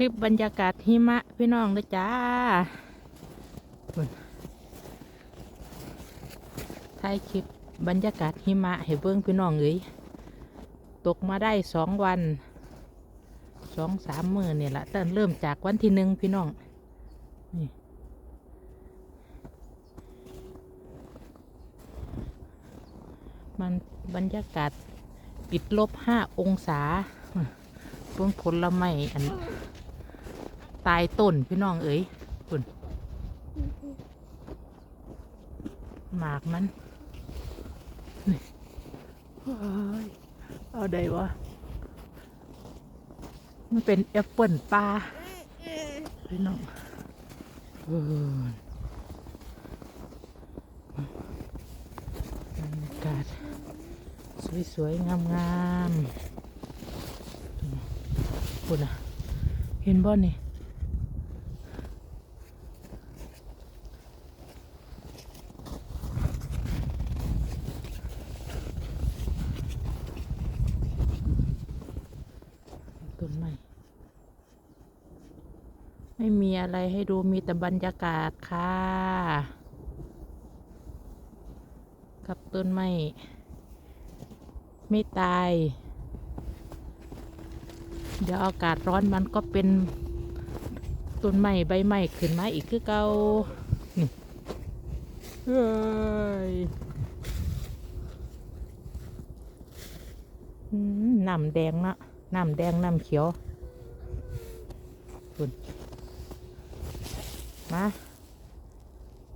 คลิปบรรยากาศหิมะพี่น้องเลยจ้าถ่ายคลิปบรรยากาศหิมะให้เบิ่งพี่น้องเอ้ยตกมาได้สองวันสองสามมือเนี่ยละแต่เริ่มจากวันที่หนึ่งพี่น้องนี่มันบรรยากาศปิดลบห้าองศาเบิ่งผละไม้อัน ตายต้นพี่น้องเอ๋ยคุณหมากมันนี่โอ้ยเอาได้วะมันเป็นแอปเปิลปลาพี่น้องเออบรรยากาศสวยๆ งามๆคุณอะเห็นบ่นี่ ต้นไม้ ไม่มีอะไรให้ดูมีแต่บรรยากาศค่ะ กับต้นไม้ไม่ตาย เดี๋ยวอากาศร้อนมันก็เป็นต้นไม้ใบไม้ขึ้นมาอีกคือเก่านี่เฮ้ยน้ำแดงนะน้ำแดงน้ำเขียวคุณ มา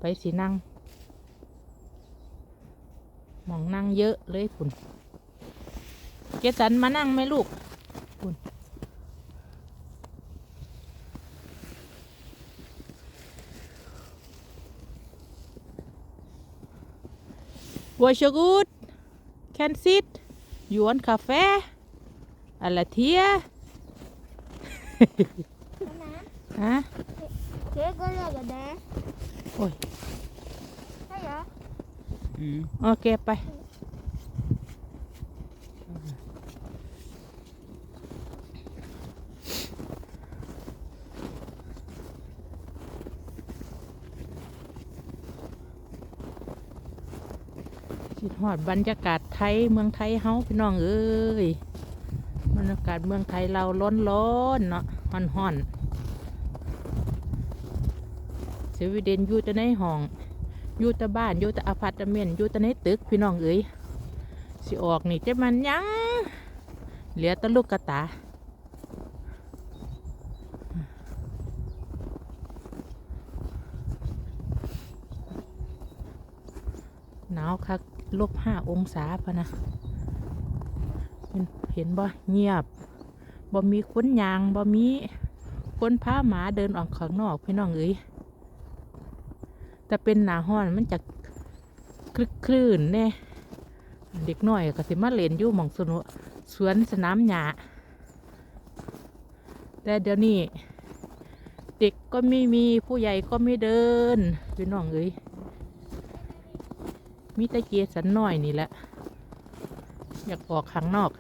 ไปสินั่งมองนั่งเยอะเลยคุณเจสันมานั่งไหมลูกคุณวัชกูด can sit you want cafe อะไรเทียฮะ Thế có lừa ở đấy โอ้ย Thế hả? โอเคไป คิดฮอดบรรยากาศไทยเมืองไทยเฮาพี่น้องเอ้ยบรรยากาศเมืองไทยเราร้อนร้อนๆเนาะฮ้อนฮ้อนๆส วีเดนอยู่แต่ในห้องอยู่แต่บ้านอยู่แต่อพาร์ตเมนต์อยู่แต่ในตึกพี่น้องเอ้ยสิออกนี่จะมันยังเหลือแต่ลูกกระตาหนาวคักลบห้าองศาพะนะเห็นเห็นบ่เงียบบ่มีคนยางบ่มีคนพาหมาเดินออกข้างนอกพี่น้องเอ้ย แต่เป็นหนาห้อนมันจะคลึกคลื่นแน่เด็กน้อยก็สิมาเล่นอยู่หมองสนุสวนสนามหญ้าแต่เดี๋ยวนี้เด็กก็ไม่มีผู้ใหญ่ก็ไม่เดินพี่น้องเอ้ยมีแตะเกียสันน้อยนี่แหละ อยากออกข้างนอก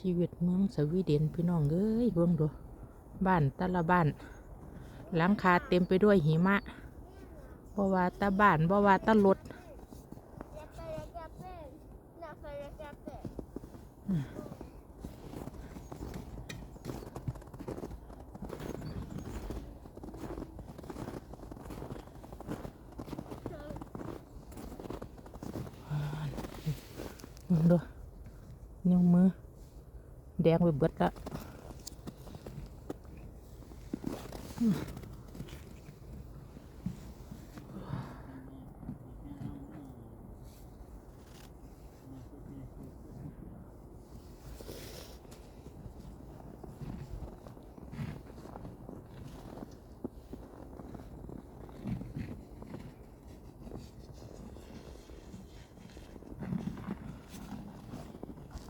ชีวิตเมืองสวีเดนพี่น้องเอ้ยเบิ่งดู บ้านต่ละบ้าน หลังคาเต็มไปด้วยหิมะบ่ว่าตาบ้านบ่ว่าตารถเบิ่งดูนิ้วมือ งไปเบิดละ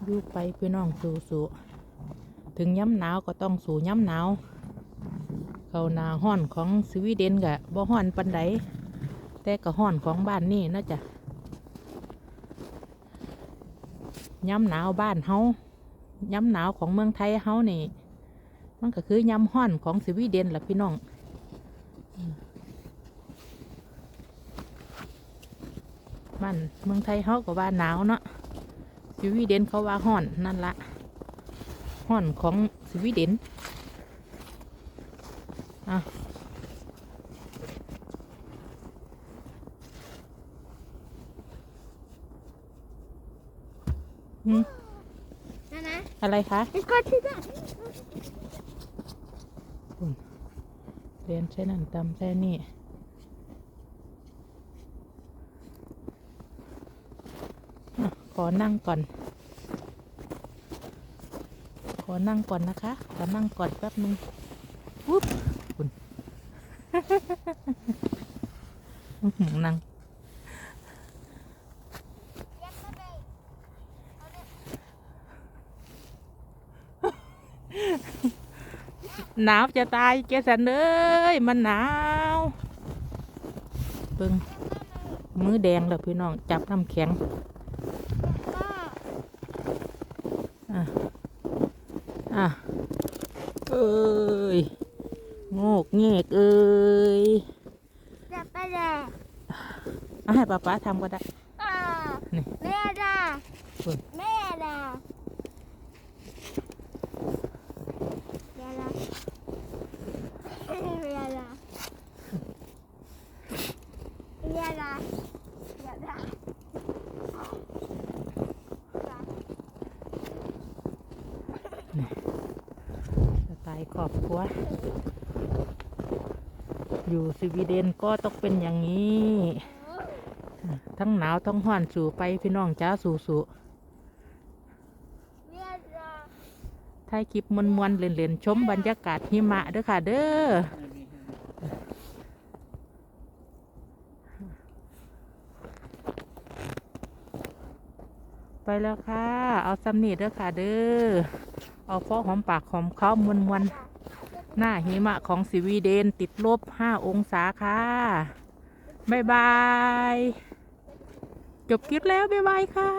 อยู่ไปพี่น้องสู้ๆ ถึงย้ำหนาวก็ต้องสู้ย้ำหนาวเขาหนาห้อนของสวีเดนกะบ่ห้อนปันไดแต่ก็ห้อนของบ้านนี่นะจ๊ะย้ำหนาวบ้านเฮาย้ำหนาวของเมืองไทยเฮานี่ มันก็คือย้ำห้อนของสวีเดนล่ะพี่น้องมบ้านเมืองไทยเฮาก็ว่าหนาวเนาะสวีเดนเขาว่าห้อนนั่นละ ห้อนของสวีเดนอะอืมนะนะอะไรคะมันก็ที่ได้เรียนใช้นั่นตำใช้นี่อะขอนั่งก่อนข อนั่งก่อนนะคะ ขอนั่งก่อนแป๊บนึงวุ๊บคุณนั่งหนาวจะตายแกสันเอ้ยมันหนาวเบิ่งมือแดงแล้วพี่น้องจับน้ำแข็ง ก็ อะ อ่ะเอ้ยโงกเงกเอ้ยเย็บไปเลยเอาให้ป้าป๊าทำก็ได้ อ่านี่ แม่ด่าเบิ่งแม่ด่าแม่ด่าแม่ด่าแม่ด่าแม่ด่าแม่ด่า สไต อบครัวอยู่สวีเดนก็ต้องเป็นอย่างนี้ ทั้งหนาวทั้งห้อนสู่ไปพี่น้องจ้าสู่สู่ถ่ายคลิปมวนมวนๆเล่นๆชมบรรยากาศหิมะเด้อค่ะ เด้อไปแล้วค่ะ เอาซ้ำนี่เด้อค่ะ เด้อ เอาพอหอมปากหอมเขามวนมวนๆ หน้าหิมะของสวีเดนติดลบ 5 องศาค่ะ บ๊ายบาย จบคลิปแล้ว บ๊ายบายค่ะ